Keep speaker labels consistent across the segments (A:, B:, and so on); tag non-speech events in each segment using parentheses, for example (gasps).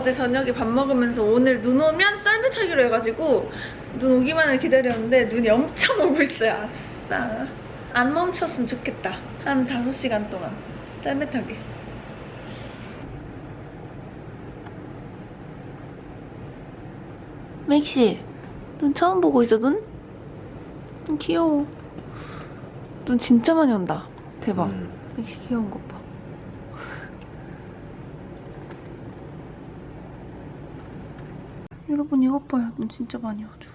A: 어제 저녁에 밥 먹으면서 오늘 눈 오면 썰매 타기로 해가지고 눈 오기만을 기다렸는데 눈이 엄청 오고 있어요. 아싸. 안 멈췄으면 좋겠다. 한 5시간 동안 썰매 타기. 맥시, 눈 처음 보고 있어, 눈? 눈 귀여워. 눈 진짜 많이 온다. 대박.
B: 음.
A: 맥시 귀여운 것 봐. 여러분 이것 봐요. 눈 진짜 많이 와줘.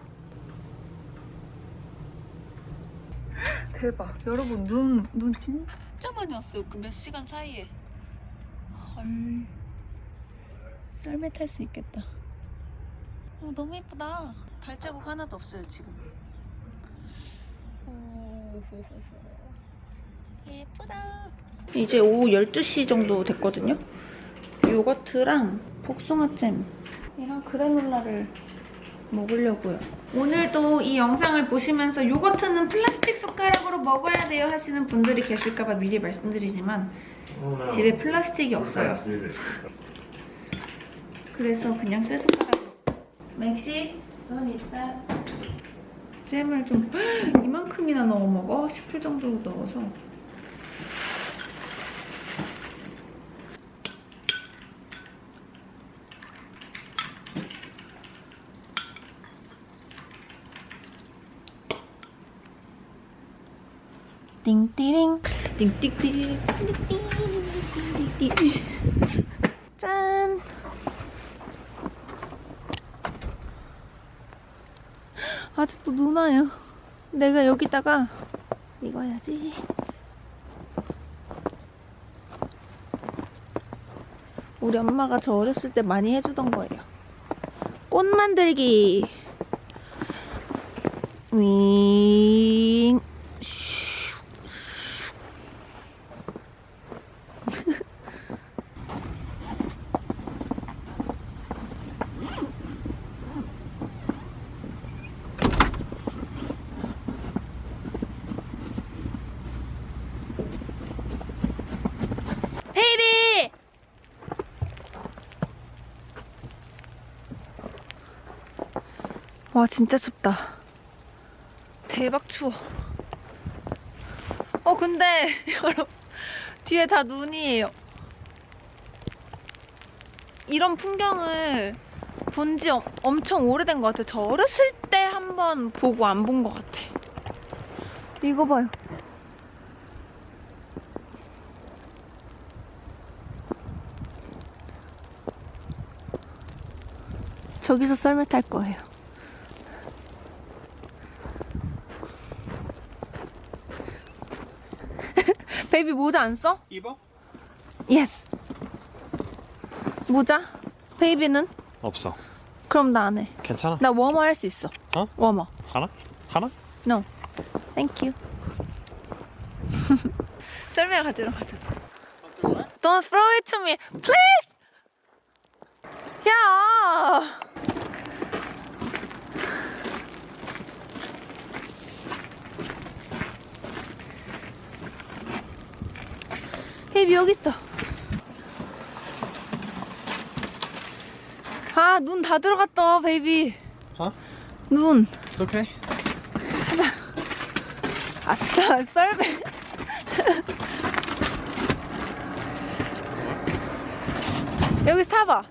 A: (laughs) 대박. 여러분 눈, 눈 진짜 많이 왔어요. 그 몇 시간 사이에. 헐. 썰매 탈 수 있겠다. 어, 너무 예쁘다. 발자국 하나도 없어요, 지금. 오호호호. 예쁘다. 이제 오후 12시 정도 됐거든요. 요거트랑 복숭아잼 이랑 그래놀라를 먹으려고요. 오늘도 이 영상을 보시면서 요거트는 플라스틱 숟가락으로 먹어야 돼요 하시는 분들이 계실까봐 미리 말씀드리지만 집에 플라스틱이 없어요. 그래서 그냥 쇠 숟가락으로. 맥시, 넌 이따 잼을 좀 (gasps) 이만큼이나 넣어 먹어 싶을 정도로 넣어서 띵띠링 띵띵띠링 띵띵띠링 짠 아직도 눈 와요. 내가 여기다가 이거 해야지. 우리 엄마가 저 어렸을 때 많이 해주던 거예요. 꽃 만들기. 윙 슈, 슈. 베이비! 와 진짜 춥다. 대박 추워. 어 근데 (laughs) 여러분 뒤에 다 눈이에요. 이런 풍경을 본 지 엄청 오래된 것 같아요. 저 어렸을 때 한 번 보고 안 본 것 같아. 이거 봐요. 저기서 썰매 탈 거예요 베이비 모자 안 써?
B: 입어?
A: 예스. 모자? 베이비는?
B: 없어.
A: 그럼 나 안 해.
B: 괜찮아.
A: 나 워머 할 수 있어.
B: 어?
A: 워머.
B: 하나? 하나?
A: No. Thank you. (laughs) 썰매 가지러 가자. Don't throw it to me, please. 야. 베이비 여기 있어. 아, 눈 다 들어갔다, 베이비.
B: 어?
A: 눈.
B: It's okay.
A: 아싸, 썰매. 여기서 타봐.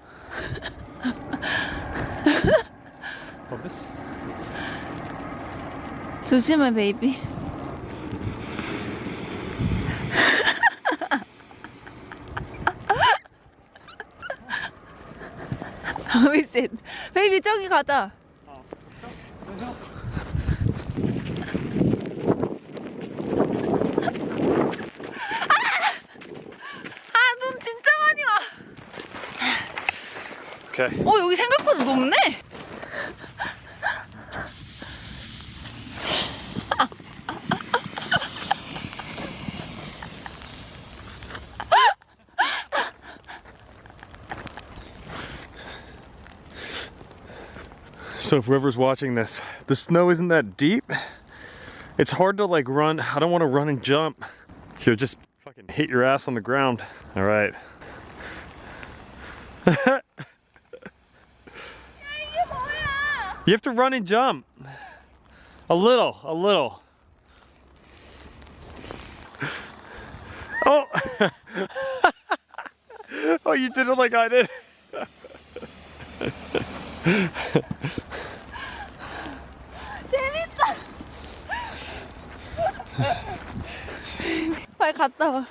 A: 조심해, 베이비. 위셋. 베이비 저기 가자. 아, 눈 진짜 많이 와.
B: Okay.
A: 어, 여기 생각보다 높네.
B: So if whoever's watching this, the snow isn't that deep. It's hard to like run. I don't want to run and jump. Here, just fucking hit your ass on the ground. All right. (laughs) You have to run and jump. A little, a little. Oh. (laughs) oh, you did it like I did. (laughs)
A: 빨리 갔다 와.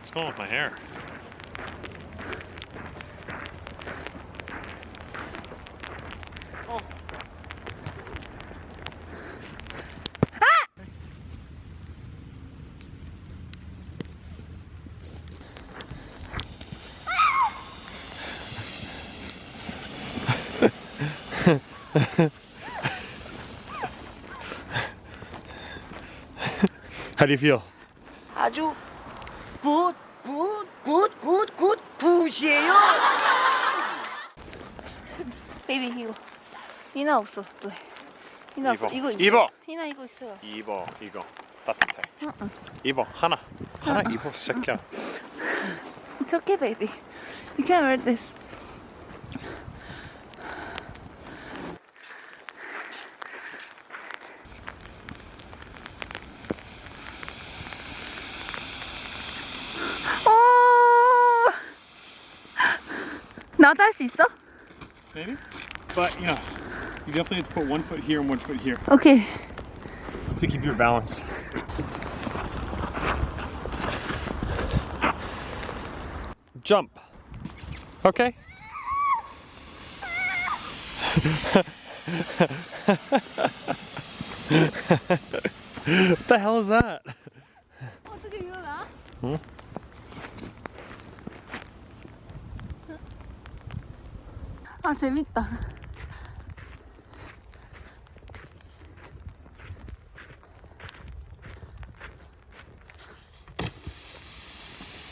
B: What's going with my hair? (laughs) How do you feel?
C: 아주 굿, 굿, 굿, 굿, 굿, 굿이에요.
A: 베이비 이거. 이나 없어 또. 이나 없어. 이거 있어.
B: 입어.
A: 이나 이거 있어요.
B: 입어 이거 따뜻해. 입어 하나 하나 입어 새끼야. (laughs)
A: It's okay, baby. You can wear this. 나도 할 수 있어?
B: Maybe. But you know, you definitely have to put one foot here and one foot here
A: 오케이.
B: to keep your balance. Jump. Okay. (laughs) what the hell is that?
A: 어떻게 일어나?
B: 응?
A: 아 재밌다.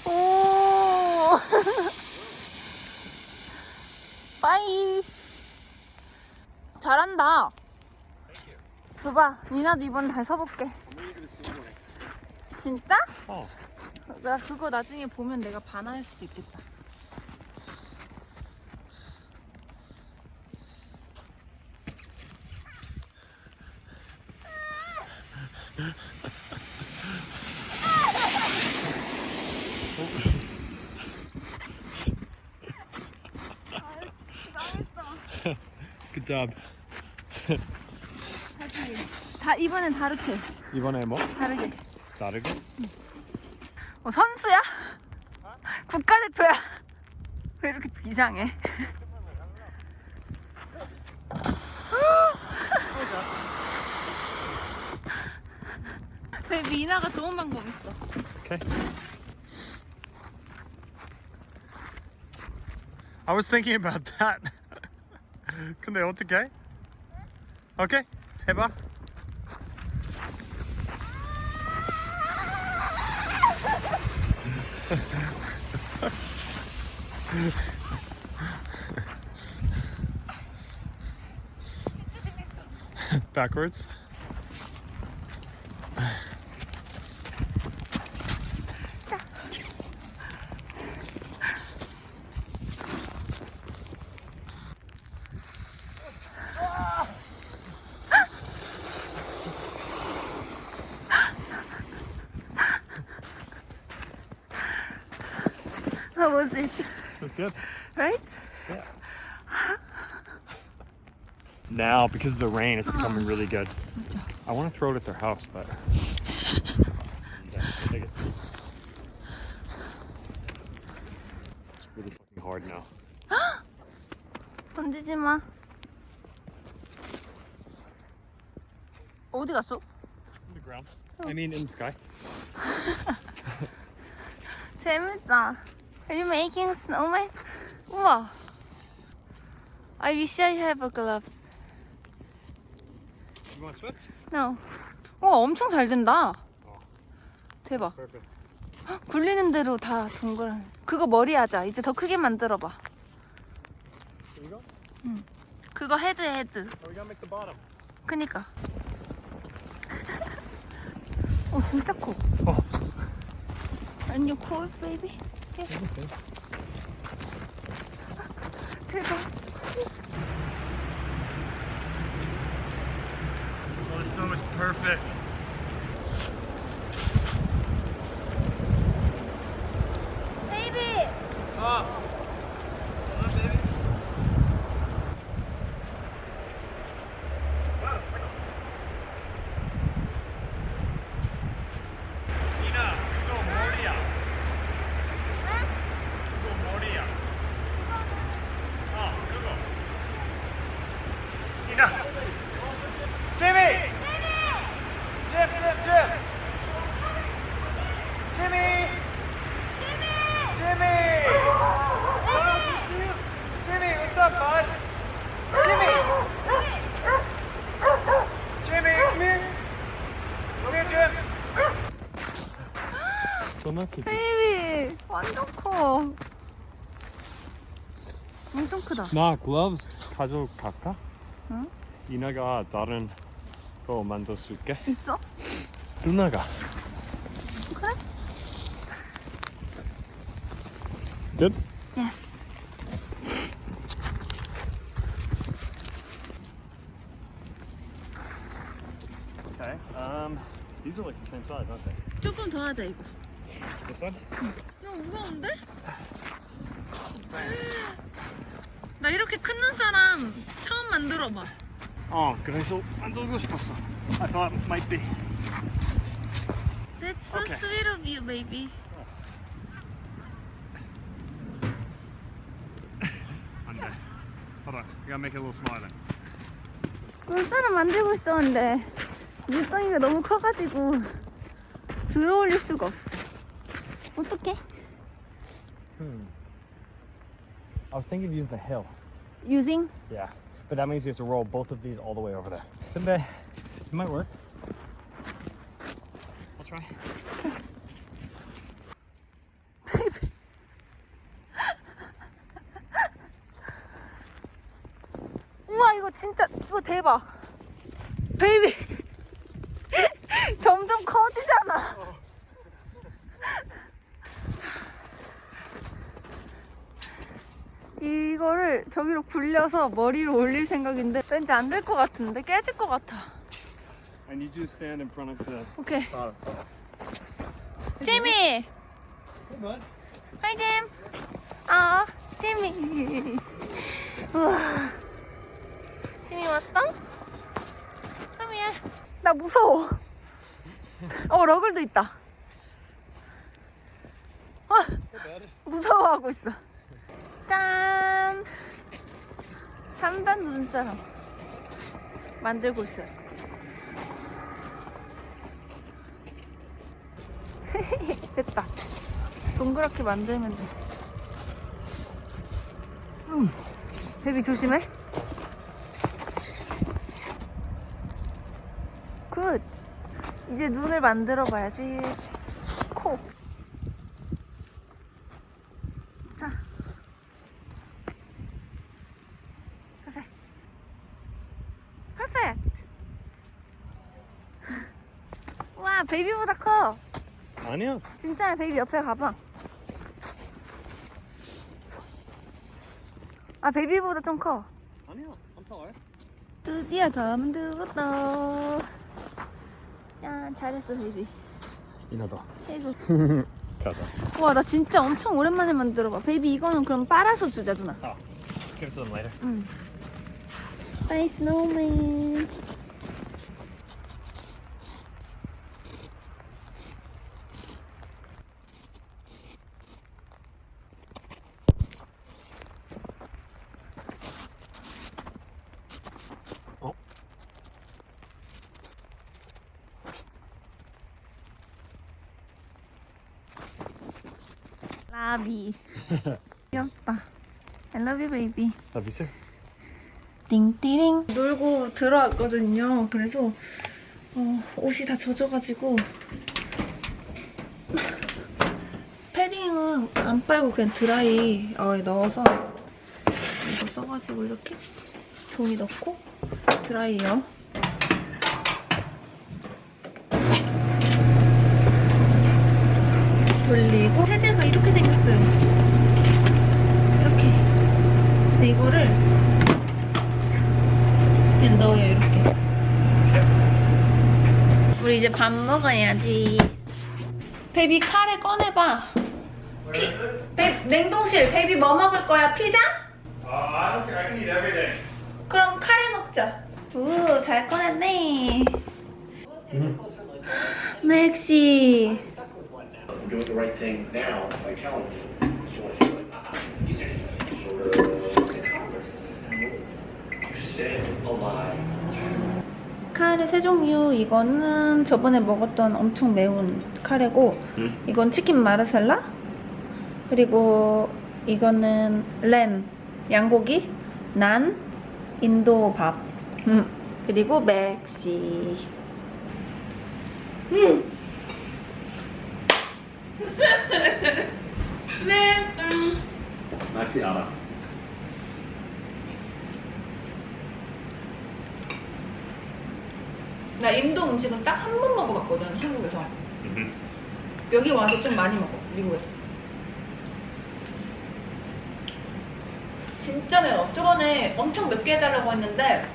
A: 오. (laughs) 빠이. 잘한다. 줘봐. 미나도 이번에 잘 서볼게. 진짜?
B: 어.
A: 나 그거 나중에 보면 내가 반할 수도 있겠다.
B: Good job.
A: 다 이번엔 다르게.
B: 이번에 뭐?
A: 다르게.
B: 다르게?
A: 어, 선수야? 국가대표야? 왜 이렇게 비장해? 왜 미나가 좋은 방법 있어?
B: Okay. I was thinking about that. (laughs) 근데 어떻게? 오케이. 해봐. (laughs) Backwards.
A: was it?
B: That's good.
A: Right?
B: Now, because of the rain, it's becoming really good. I want to throw it at their house, but. Yeah, take it. It's really fucking hard now.
A: 던지지 마. 어디 갔어?
B: On the ground. I mean, in the sky.
A: Are you making snowman? 우와. I wish I have a gloves.
B: You want to switch?
A: No. 와 엄청 잘 된다. 대박.
B: Perfect.
A: 굴리는 대로 다 동그란. 그거 머리 하자. 이제 더 크게 만들어 봐.
B: Here you go.
A: 그거 헤드 헤드.
B: Oh, we gotta make the bottom.
A: 그니까. 어 진짜 커.
B: 어.
A: And you cold, baby? 대박.
B: Oh, the snow is perfect.
A: Baby.
B: Oh. Come on, baby. Nina, 이거 머리야. 이거 머리야. 아, 그거. Nina. Jimmy. Jim, Jim, Jim. Jimmy. Jimmy. Jimmy, what's up, bud? Jimmy! Jimmy, come here! Come here, Jim! 존나 크지?
A: 베이비 완전 커. 엄청 크다.
B: 나 gloves 가져갈까?
A: 응?
B: 이나가 다른 거 만들어줄게
A: 있어?
B: 누나가
A: 그래?
B: Good?
A: Yes.
B: Okay. These are like the same size, aren't they?
A: 조금 더 하자 이거.
B: This one?
A: 야 무거운데? 나 이렇게 큰 눈사람 처음 만들어봐.
B: 어, 그래서 만들고 싶었어. I thought it might be.
A: That's so
B: Okay.
A: sweet of you, baby.
B: 안 돼. Hold on. We gotta make it a little smaller.
A: 눈사람 만들고 있었는데 눈덩이가 너무 커가지고 들어올릴 수가 없어. 어떡해?
B: Hmm. I was thinking of using the hill.
A: Using?
B: Yeah. But that means you have to roll both of these all the way over there. 근데 it might work. I'll try.
A: 우와 이거 진짜 이거 대박. 베이비 점점 커지잖아. 이거를 저기로 굴려서 머리로 올릴 생각인데 왠지 안 될 것 같은데 깨질 것 같아.
B: I need you to stand in front of the
A: 오케이.
B: bottom.
A: 지미. 하이 짐. 아, 지미. 우와. 지미 왔다? Come here. 나 무서워. 어, 러글도 있다. 어, 무서워하고 있어. 짠. 3단 눈사람. 만들고 있어요. (laughs) 됐다. 동그랗게 만들면 돼. 음, 베비 조심해. 굿. 이제 눈을 만들어 봐야지. 코. 자. 퍼펙트. 퍼펙트. 와, 베이비보다 커.
B: 아니야.
A: 진짜 베이비 옆에 가봐. 아 베이비보다 좀 커.
B: 아니야. I'm taller.
A: 드디어 다 만들었다. 짠 잘했어 베이비.
B: 이나도.
A: 최고. (laughs)
B: 가자.
A: 와나 진짜 엄청 오랜만에 만들어봐. 베이비 이거는 그럼 빨아서 주자 누나.
B: Oh, let's give it to them later.
A: 응. 바이 스노우맨.
B: 어?
A: 라비. 귀엽다. I love you,
B: too.
A: 띵띠링 놀고 들어왔거든요. 그래서 어, 옷이 다 젖어가지고 패딩은 안 빨고 그냥 드라이어에 넣어서 이거 써가지고 이렇게 종이 넣고 드라이어 돌리고 세제가 이렇게 생겼어요. 이거를 그냥 넣어요 이렇게. 우리 이제 밥 먹어야지. 베이비 카레 꺼내봐. 베, 냉동실 베이비 뭐 먹을 거야? 피자?
B: Uh, I don't care. I can eat everything.
A: 그럼 카레 먹자. 오, 잘 꺼냈네. 맥시.
D: I'm doing the right thing now by telling you. You want to feel like, ah, these are sort of the compass. You said a lie.
A: 카레 세 종류. 이거는 저번에 먹었던 엄청 매운 카레고,
B: 음.
A: 이건 치킨 마르셀라. 그리고 이거는 램, 양고기, 난, 인도 밥. 음. 그리고 맥시. 음. 네. 음.
B: Maxi Anna.
A: 나 인도 음식은 딱 한 번 먹어봤거든 한국에서
B: Mm-hmm.
A: 여기 와서 좀 많이 먹어 미국에서 진짜 매워 저번에 엄청 맵게 해달라고 했는데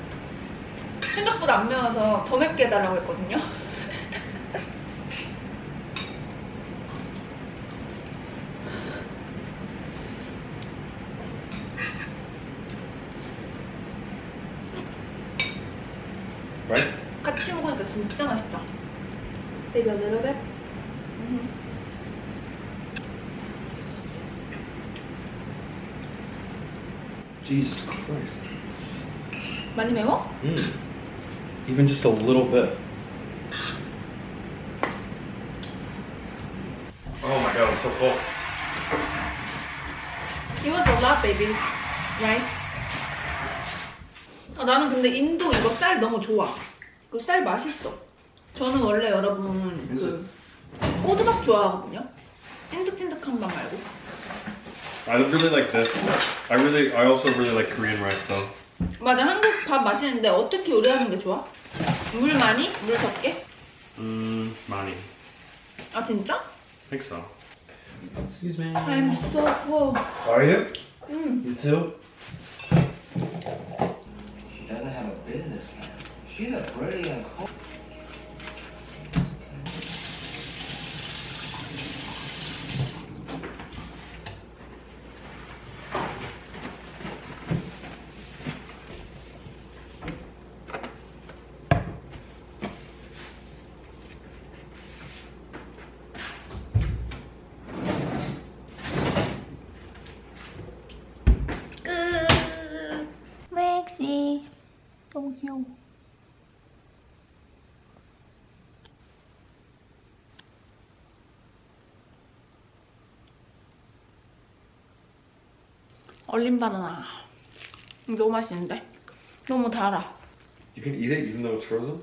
A: 생각보다 안 매워서 더 맵게 해달라고 했거든요
B: Right?
A: 같이 먹으니까 진짜 맛있다 Maybe a little bit?
E: Jesus Christ.
A: 많이 매워?
E: Mm. Even just a little bit. Oh my god, I'm so full.
A: It was a lot, baby. Rice. 아, 나는 근데 인도 이거 쌀 너무 좋아. 그 쌀 맛있어. 저는 원래 여러분 그 꼬드밥 좋아하거든요. 찐득찐득한 밥 말고.
E: I really like this. I really, I also really like Korean rice though.
A: 맞아, 한국 밥 맛있는데 어떻게 요리하는 게 좋아? 물 많이? 물 적게?
B: Mm, Mani.
A: 아 진짜?
B: I think so.
E: Excuse me.
A: I'm so full.
E: Are you?
A: 음.
E: You too?
C: She's a brilliant coach.
A: 얼린 바나나. 너무 맛있는데? 너무 달아.
E: You can eat it even though it's frozen?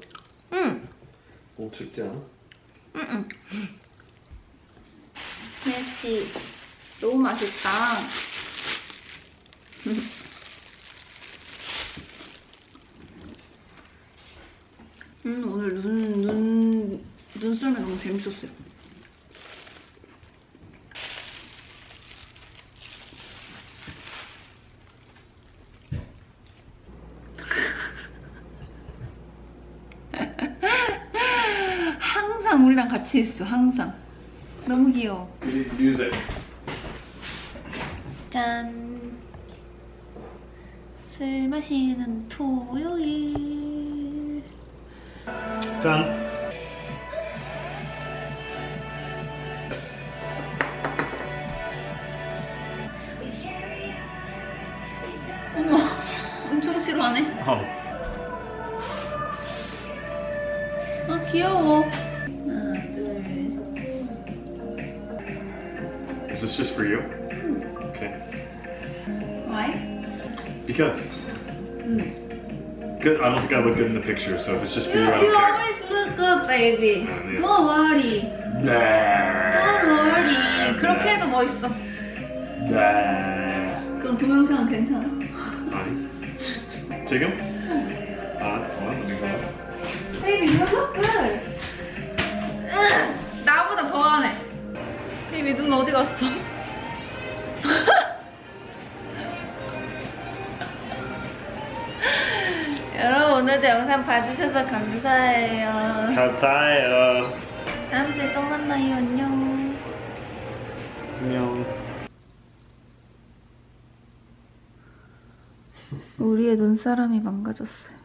A: 응.
E: We'll check down.
A: 응. 맥시. 너무 맛있다. 음, 오늘 눈, 눈, 눈썰매 너무 재밌었어요. 항상 우리랑 같이 있어, 항상. 너무 귀여워.
E: Use it.
A: 짠. 술 마시는 토요일.
B: Done.
A: 어머, 엄청 싫어하네.
B: Oh.
A: 아, 귀여워.
B: Because. Good. I don't think I look good in the picture, so if it's just for you, I
A: You
B: don't care.
A: always look good, baby.
B: yeah.
A: Don't worry.
B: Nah.
A: Don't worry. 그렇게 해도 멋있어.
B: Nah.
A: 그럼 동영상은 괜찮아.
B: 아니. 지금? 아, 어, 이거.
A: Baby, you look good. 으, 나보다 더하네. Baby, 우리 눈 어디 갔어? 오늘도 영상 봐주셔서 감사해요.
B: 감사해요.
A: 다음 주에 또 만나요. 안녕.
B: 안녕.
A: 우리의 눈사람이 망가졌어요.